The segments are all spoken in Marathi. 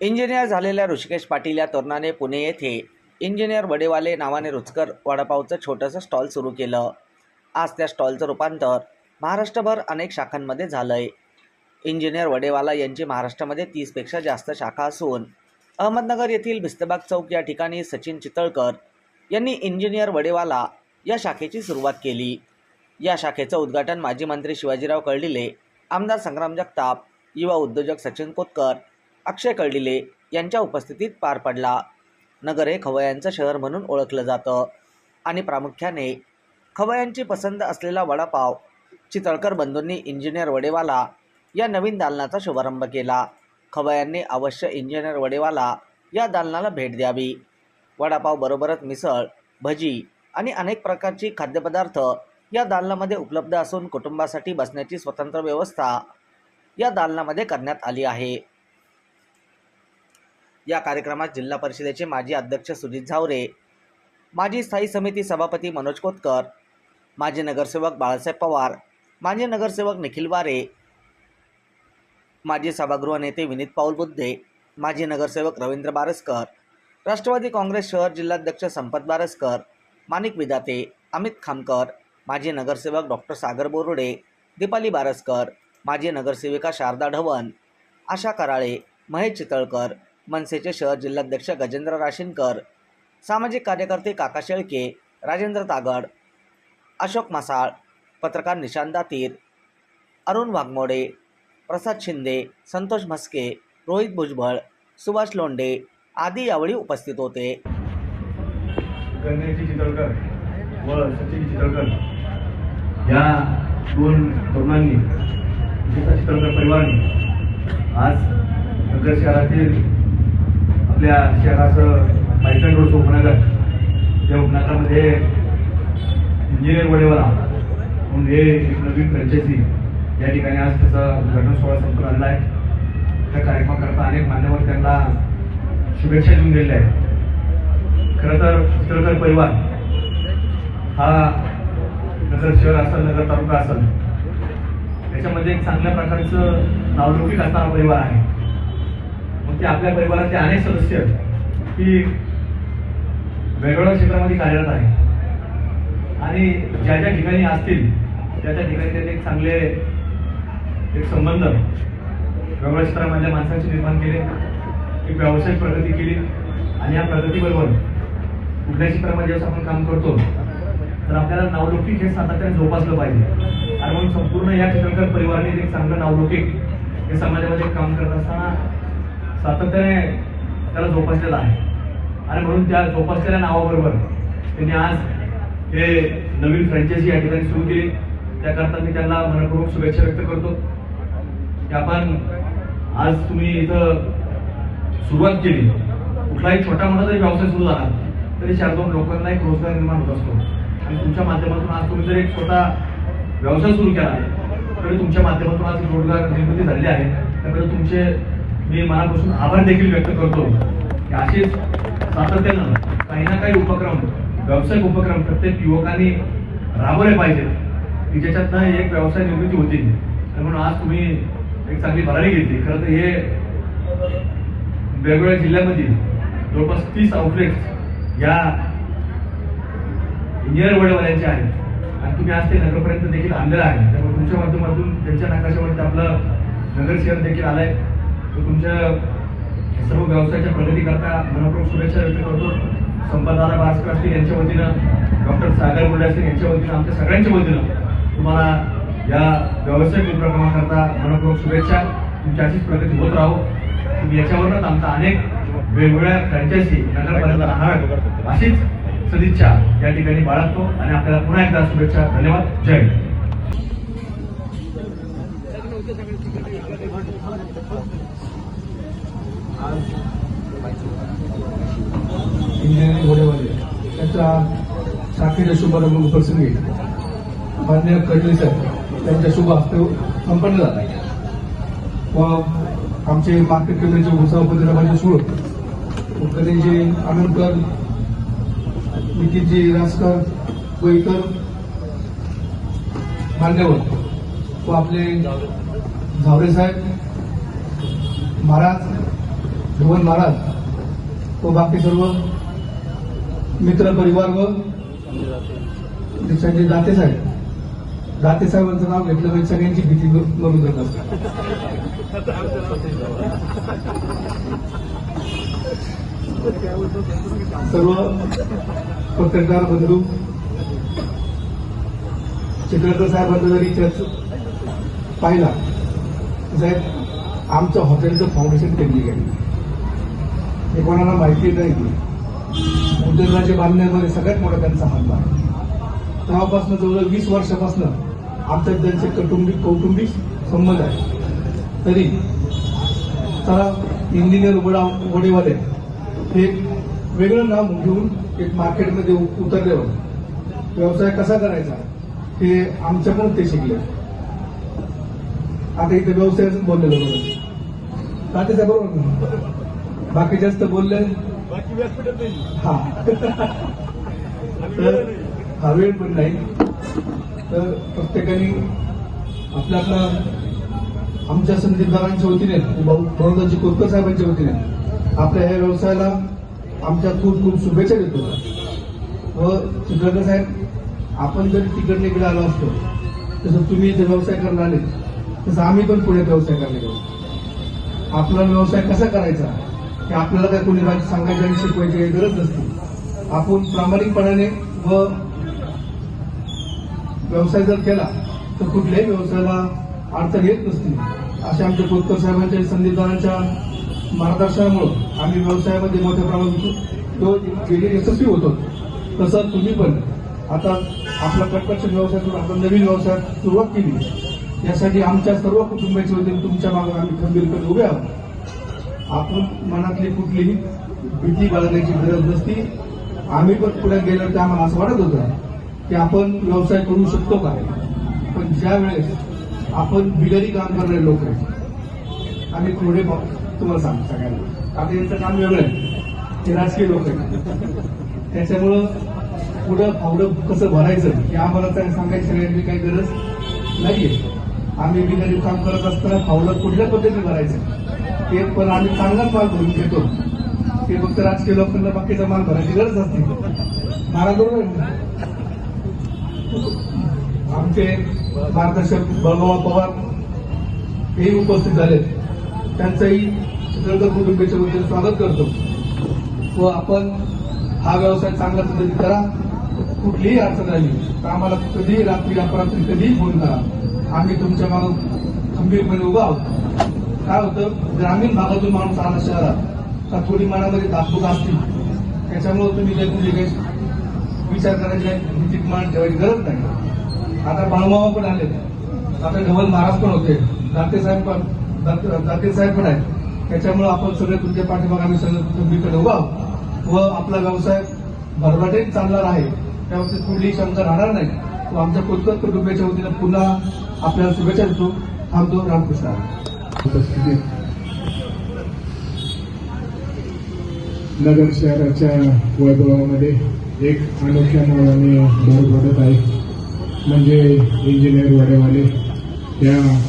इंजिनियर झालेल्या ऋषिकेश पाटील या तरुणाने पुणे येथे इंजिनियर वडेवाले नावाने रुचकर वडापावचं छोटंसं स्टॉल सुरू केलं. आज त्या स्टॉलचं रूपांतर महाराष्ट्रभर अनेक शाखांमध्ये झालं आहे इंजिनियर वडेवाला यांची महाराष्ट्रामध्ये तीसपेक्षा जास्त शाखा असून अहमदनगर येथील भिस्तबाग चौक या ठिकाणी सचिन चितळकर यांनी इंजिनियर वडेवाला या शाखेची सुरुवात केली. या शाखेचं उद्घाटन माजी मंत्री शिवाजीराव कळडिले आमदार संग्राम जगताप युवा उद्योजक सचिन कोतकर अक्षय कळडिले यांच्या उपस्थितीत पार पडला. नगर हे खवयांचं शहर म्हणून ओळखलं जातं आणि प्रामुख्याने खवयांची पसंत असलेला वडापाव चितळकर बंधूंनी इंजिनियर वडेवाला या नवीन दालनाचा शुभारंभ केला. खवयांनी अवश्य इंजिनियर वडेवाला या दालनाला भेट द्यावी. वडापाव बरोबरच मिसळ भजी आणि अनेक प्रकारची खाद्यपदार्थ या दालनामध्ये उपलब्ध असून कुटुंबासाठी बसण्याची स्वतंत्र व्यवस्था या दालनामध्ये करण्यात आली आहे. या कार्यक्रमात जिल्हा परिषदेचे माजी अध्यक्ष सुजित झावरे माजी स्थायी समिती सभापती मनोज कोतकर माजी नगरसेवक बाळासाहेब पवार माजी नगरसेवक निखिल वारे माजी सभागृह नेते विनीत पाऊल बुद्धे माजी नगरसेवक रवींद्र बारसकर राष्ट्रवादी काँग्रेस शहर जिल्हाध्यक्ष संपत बारसकर माणिक विदाते अमित खामकर माजी नगरसेवक डॉक्टर सागर बोरुडे दीपाली बारसकर माजी नगरसेविका शारदा ढवण आशा कराळे महेश चितळकर मनसेचे शहर जिल्हाध्यक्ष गजेंद्र राशीनकर सामाजिक कार्यकर्ते काका शेळके राजेंद्र तागड अशोक मासाळ पत्रकार निशांत दातीर अरुण वाघमोडे प्रसाद शिंदे संतोष म्हस्के रोहित भुजबळ सुभाष लोंडे आदी यावेळी उपस्थित होते. गणेशजी चितळकर व सचिन चितळकर या दोन तरुणांनी गीता चितळकर परिवाराने आज नगर शहरातील आपल्या शहराचं पायथन रोड उपनगर या उपनगरामध्ये इंजिनियर वडेवाला म्हणून हे एक नवीन फ्रँचायसी या ठिकाणी आज त्याचा उद्घाटन सोहळा संपून आलेला आहे. त्या कार्यक्रमाकरता अनेक मान्यवर त्यांना शुभेच्छा देऊन गेलेल्या आहेत. खरं तर चित्रकर परिवार हा नगर शहर असेल नगर तालुका असेल त्याच्यामध्ये एक चांगल्या प्रकारचं नावलौकिक असणारा परिवार आहे. की ते आपल्या परिवाराचे अनेक सदस्य की वेगवेगळ्या क्षेत्रामध्ये कार्यरत आहे आणि ज्या ज्या ठिकाणी असतील त्या त्या ठिकाणी त्यांनी एक चांगले एक संबंध वेगवेगळ्या क्षेत्रामधल्या माणसांचे निर्माण केले एक व्यावसायिक प्रगती केली. आणि या प्रगतीबरोबर कुठल्या क्षेत्रामध्ये असं आपण काम करतो तर आपल्याला नावलौकिक हे सातत्याने जोपासलं पाहिजे. आणि म्हणून संपूर्ण या चित्रकार परिवाराने एक चांगलं नावलौकिक हे समाजामध्ये काम करत असताना सातत्याने त्याला जोपासलेला आहे. आणि म्हणून त्या जोपासलेल्या नावाबरोबर त्यांनी आज हे नवीन फ्रँचायझी या ठिकाणी सुरू केली. त्याकरता मी त्यांना मनपूर्वक शुभेच्छा व्यक्त करतो. की आपण आज तुम्ही इथं सुरुवात केली. कुठलाही छोटा मोठा जरी व्यवसाय सुरू झाला तरी चार दोन लोकांना एक रोजगार निर्माण होत असतो. आणि तुमच्या माध्यमातून आज तुम्ही जर एक छोटा व्यवसाय सुरू केला तरी तुमच्या माध्यमातून आज रोजगार निर्मिती झालेली आहे. त्यामुळे तुमचे मी मनापासून आभार देखील व्यक्त करतो की असेच सातत्यानं काही ना काही उपक्रम व्यावसायिक उपक्रम प्रत्येक युवकांनी राबवले पाहिजेत की ज्याच्यातनं एक व्यवसाय निर्मिती होती. म्हणून आज तुम्ही एक चांगली भरारी घेतली. खरं तर हे वेगवेगळ्या जिल्ह्यामध्ये जवळपास तीस आउटलेट्स या इंजिनियर वडवाल्यांचे आहेत. आणि तुम्ही आज ते नगरपर्यंत देखील आणलेलं आहे. त्यामुळे तुमच्या माध्यमातून त्यांच्या नकाशावरती आपलं नगर शहर देखील आलंय. तुमच्या सर्व व्यवसायाच्या प्रगतीकरता मनपूर्वक शुभेच्छा व्यक्त करतो. संपतदादा भास्कर असतील यांच्या वतीनं डॉक्टर सागर मुंडे असतील यांच्या वतीनं आमच्या सगळ्यांच्या वतीनं तुम्हाला या व्यावसायिक उपक्रमाकरता मनपूर्वक शुभेच्छा. तुमची अशीच प्रगती होत राहो. तुम्ही याच्यावरच आमचा अनेक वेगवेगळ्या फ्रँचायसी नगरपालिका राहणार अशीच सदिच्छा या ठिकाणी बाळगतो. आणि आपल्याला पुन्हा एकदा शुभेच्छा. धन्यवाद. जय हिंद. इंजिनिअरिंग घोडेवाले त्याच्या शाखेच्या शुभारंभ प्रसंगी मान्य कडले साहेब त्यांच्या शुभ हस्ते संपन्न झाला व आमचे मार्केट कमिटीचे उपसभापती रमाजी सुळ गणेशजी आनंदकर नितीनजी रासकर व मान्यवर व आपले झावरे साहेब महाराज भुवन महाराज व बाकी सर्व मित्र परिवार व संजय दाते साहेब. दाते साहेबांचं नाव घेतलं म्हणजे सगळ्यांची भीती नोंद करत असतात सर्व पत्रकार बंधू चित्रकर साहेबांचा जरी चर्च पाहिला साहेब आमचं हॉटेलचं फाउंडेशन त्यांनी केलं हे कोणाला माहिती नाही उद्योगाच्या बांधण्यामध्ये सगळ्यात मोठा त्यांचा हातभार आहे. तेव्हापासून जवळजवळ वीस वर्षापासून आमच्या त्यांचे कौटुंबिक कौटुंबिक संबंध आहे तरी चला इंजिनियर वडा उघडेवाले हे वेगळं नाव घेऊन एक मार्केटमध्ये उतरले उतरल्यावर व्यवसाय कसा करायचा हे आमच्याकडून ते शिकले. आता इथे व्यवसायाच बोललेलं बरोबर ताते साहेब बरोबर बाकी जास्त बोलले? हा. तर हा वेळ पण नाही. तर प्रत्येकाने आपल्या आपला आमच्या संदीपदारांच्या वतीने बहुदाजी कोतकर साहेबांच्या वतीने आपल्या ह्या व्यवसायाला आमच्या खूप खूप शुभेच्छा देतो. व चित्रकर साहेब आपण जर तिकडे इकडे आलो असतो तसं तुम्ही इथे व्यवसाय करायला आले तसं आम्ही पण पुण्यात व्यवसाय गेलो. आपला व्यवसाय कसा करायचा? की आपल्याला काय कोणी राज सांगायची आणि शिकवायची काही गरज नसते. आपण प्रामाणिकपणाने व व्यवसाय जर केला तर कुठल्याही व्यवसायाला अडचण येत नसते. अशा आमच्या कोतकर साहेबांच्या संदीपदारांच्या मार्गदर्शनामुळे आम्ही व्यवसायामध्ये मोठ्या प्रमाणात तो गेले यशस्वी होतो तसं तुम्ही पण आता आपला कटकटच्या व्यवसायातून आपण नवीन व्यवसायात सुरुवात केली. यासाठी आमच्या सर्व कुटुंबाच्या वतीने तुमच्या मागे आम्ही खंबीरपणे उभे आहोत. आपण मनातली कुठलीही भीती बाळगण्याची गरज नसती. आम्ही पण पुढे गेलो तर आम्हाला असं वाटत होतं की आपण व्यवसाय करू शकतो का? पण ज्या वेळेस आपण बिगरी काम करणारे लोक आहेत आम्ही थोडे तुम्हाला सांग सगळ्यांना. आता यांचं काम वेगळं आहे. ते राजकीय लोक आहेत. त्याच्यामुळं पुढं फावडं कसं भरायचं हे आम्हाला सांगायची सगळ्यांची काही गरज नाहीये. आम्ही बिगारी काम करत असताना फावलं कुठल्या पद्धतीने भरायचं? ते पण आम्ही चांगलाच माल भरून घेतो. ते फक्त राजकीय लोकांना बाकीचा माल भरायची गरज असते. मला बरोबर आमचे मार्गदर्शक बळगावा पवार हेही उपस्थित झाले त्यांचंही चित्रकर कुटुंबियाच्या वतीने स्वागत करतो. व आपण हा व्यवसाय चांगल्या पद्धतीने करा. कुठलीही अडचण आली तर आम्हाला कधीही रात्री अपरात्री कधीही फोन करा. आम्ही तुमच्या मागं खंबीरपणे उभा आहोत. काय होतं? ग्रामीण भागातून माणूस आला शहरात. का थोडी मनामध्ये दाखवत असतील त्याच्यामुळे तुम्ही काही म्हणजे काही विचार करायचे भीतीत मान ठेवायची गरज नाही. आता बाळूमामा पण आले आता ढवल महाराज पण होते. दाते साहेब पण दाते साहेब पण आहेत. त्याच्यामुळे आपण सगळे तुमच्या पाठीमाग आम्ही सगळं तुम्हीकडे उभा आहोत. व आपला व्यवसाय भरभराटीत चालणार आहे. त्यावरती कुठलीही शंका राहणार नाही. आमच्या कोतकर कुटुंबियाच्या वतीनं पुन्हा आपल्याला शुभेच्छा देतो. थांबतो रामकृष्ण. नगर शहराच्या वैभवामध्ये एक अनोख्या नावाने भर पडत आहे. म्हणजे इंजिनियर वाडेवाले या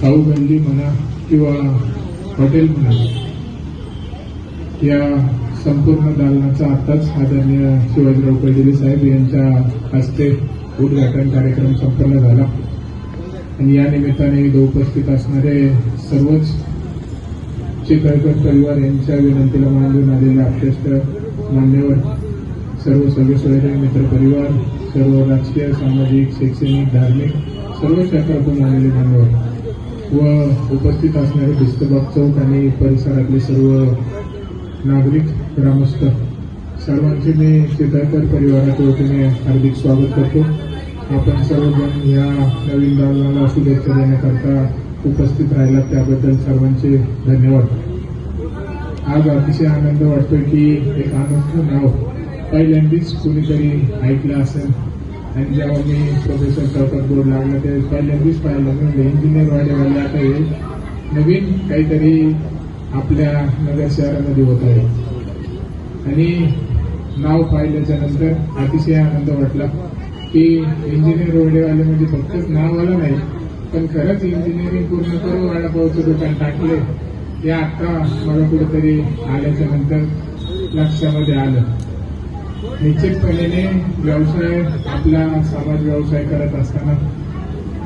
खाऊ गंजी म्हणा किंवा हॉटेल म्हणा या संपूर्ण दालनाचा आताच आदरणीय शिवाजीराव पडलेले साहेब यांच्या हस्ते उद्घाटन कार्यक्रम संपन्न झाला. आणि या निमित्ताने इथं उपस्थित असणारे सर्वच चित्रकर परिवार यांच्या विनंतीला मान देऊन आलेले अक्षस्त मान्यवर सर्व सगळे मित्र परिवार सर्व राजकीय सामाजिक शैक्षणिक धार्मिक सर्व क्षेत्रातून आलेले मान्यवर व उपस्थित असणारे भिस्तबाग चौक आणि परिसरातले सर्व नागरिक ग्रामस्थ सर्वांचे मी चित्रकर परिवाराच्या वतीने हार्दिक स्वागत करतो. आपण सर्वजण या नवीन दालनाला शुभेच्छा देण्याकरता उपस्थित राहिला त्याबद्दल सर्वांचे धन्यवाद. आज अतिशय आनंद वाटतोय की एक अनोखं नाव पहिल्यांदाच कोणीतरी ऐकलं असेल. आणि जेव्हा मी प्रोफेसर चौकात बोर्ड लागला ते पहिल्यांदाच पाहिलं. म्हणजे इंजिनियर वाढेवाले आता हे नवीन काहीतरी आपल्या नगर शहरामध्ये होत आहे. आणि नाव पाहिल्याच्या नंतर अतिशय आनंद वाटला की इंजिनियर वडेवाले म्हणजे फक्तच नाव आलं नाही पण खरंच इंजिनिअरिंग पूर्ण करून वडापावचं दुकान टाकले हे आत्ता मला कुठेतरी आल्याच्यानंतर लक्षामध्ये आलं. निश्चितपणे व्यवसाय आपला समाज व्यवसाय करत असताना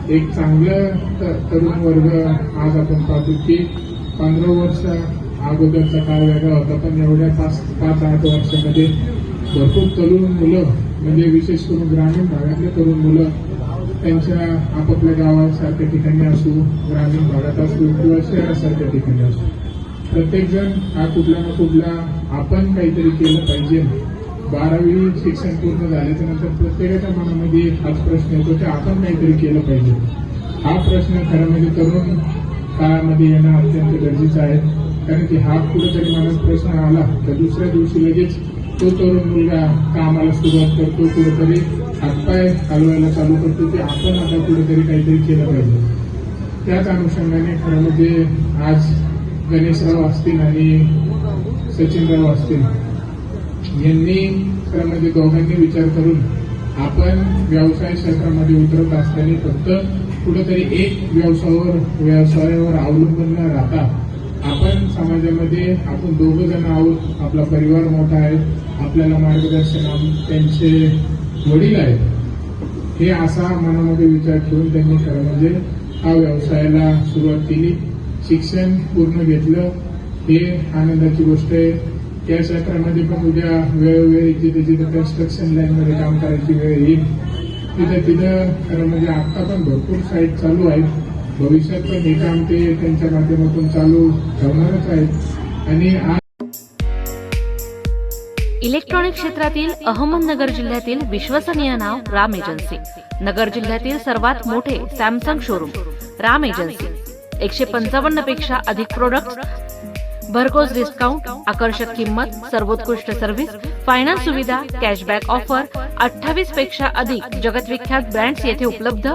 एक चांगलं तरुण वर्ग आज आपण पाहतो की पंधरा वर्ष अगोदरचा काळ वेगळा होता पण एवढ्या पाच पाच आठ वर्षामध्ये भरपूर तरुण मुलं म्हणजे विशेष करून ग्रामीण भागातले तरुण मुलं त्यांच्या आपापल्या गावासारख्या ठिकाणी असू ग्रामीण भागात असू किंवा शहरासारख्या ठिकाणी असू. प्रत्येकजण हा कुठला ना कुठला आपण काहीतरी केलं पाहिजे. बारावी शिक्षण पूर्ण झाल्याच्यानंतर प्रत्येकाच्या मनामध्ये हाच प्रश्न येतो की आपण काहीतरी केलं पाहिजे. हा प्रश्न खरं म्हणजे तरुण काळामध्ये येणं अत्यंत गरजेचं आहे. कारण की हा कुठेतरी मनात प्रश्न आला. तर दुसऱ्या दिवशी लगेच तो तरुण मुलगा कामाला सुरुवात करतो कुठेतरी हातपाय हलवायला चालू करतो की आपण आता कुठेतरी काहीतरी केलं पाहिजे. त्याच अनुषंगाने खरं म्हणजे आज गणेशराव असतील आणि सचिनराव असतील यांनी खरं म्हणजे दोघांनी विचार करून आपण व्यवसाय क्षेत्रामध्ये उतरत असताना फक्त कुठेतरी एक व्यवसायावर व्यवसायावर अवलंबून न राहता आपण समाजामध्ये आपण दोघं जण आहोत. आपला परिवार मोठा आहे. आपल्याला मार्गदर्शन त्यांचे वडील आहेत. हे असा मनामध्ये विचार ठेवून त्यांनी खरं म्हणजे हा व्यवसायाला सुरुवात केली. शिक्षण पूर्ण घेतलं. हे आनंदाची गोष्ट आहे. त्या क्षेत्रामध्ये पण उद्या वेळोवेळी जिथे जिथे कन्स्ट्रक्शन लाईनमध्ये काम करायची वेळ येईल तिथं तिथं खरं म्हणजे आत्ता पण भरपूर साईट चालू आहेत. भविष्यात पण हे काम ते त्यांच्या माध्यमातून चालू ठेवणारच आहेत. आणि इलेक्ट्रॉनिक क्षेत्रातील अहमदनगर जिल्ह्यातील विश्वसनीय नाव राम एजन्सी. नगर जिल्ह्यातील सर्वात मोठे सॅमसंग शोरूम राम एजन्सी. एकशे पंचावन्नपेक्षा अधिक प्रोडक्ट भरघोस डिस्काउंट आकर्षक किंमत सर्वोत्कृष्ट सर्व्हिस फायनान्स सुविधा कॅशबॅक ऑफर अठ्ठावीसपेक्षा अधिक जगतविख्यात ब्रँड्स येथे उपलब्ध.